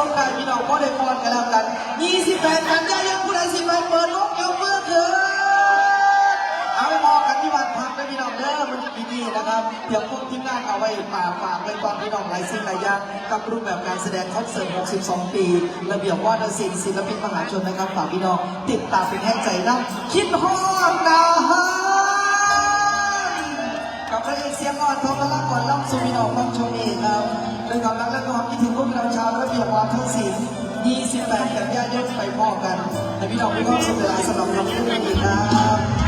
ส่งได้พี่น้องก็ได้ฟอนกันแล้วกัน 28กันยายนผู้ใดสิไปเปิดโลกยกมือขึ้นเอาไปมองกันที่วัดพักไปพี่น้องเด้อมันที่นี่นะครับเดี๋ยวพวกทีมงานเอาไว้ฝากฝากไว้ก่อนพี่น้องหลายสิ่งหลายอย่างกับรูปแบบการแสดงคอนเสิร์ต 62 ปี ระเบียบวาทศิลป์ศิลปินมหาชนนะครับฝากพี่น้องติดตามเป็นแห้งใจนะคิดฮอดนะฮะกับพระเอกเสียงอ่อนทองกำลังก่อนล่ำสู่พี่น้องฟังชมเองครับ ด้วยความรักและความคิดถึงพวกเราชาวระเบียบวาทศิลป์28 กันยายนไปพ่อกันให้พี่น้องมีความสุขหลายสำหรับคำพูดนี้ครับ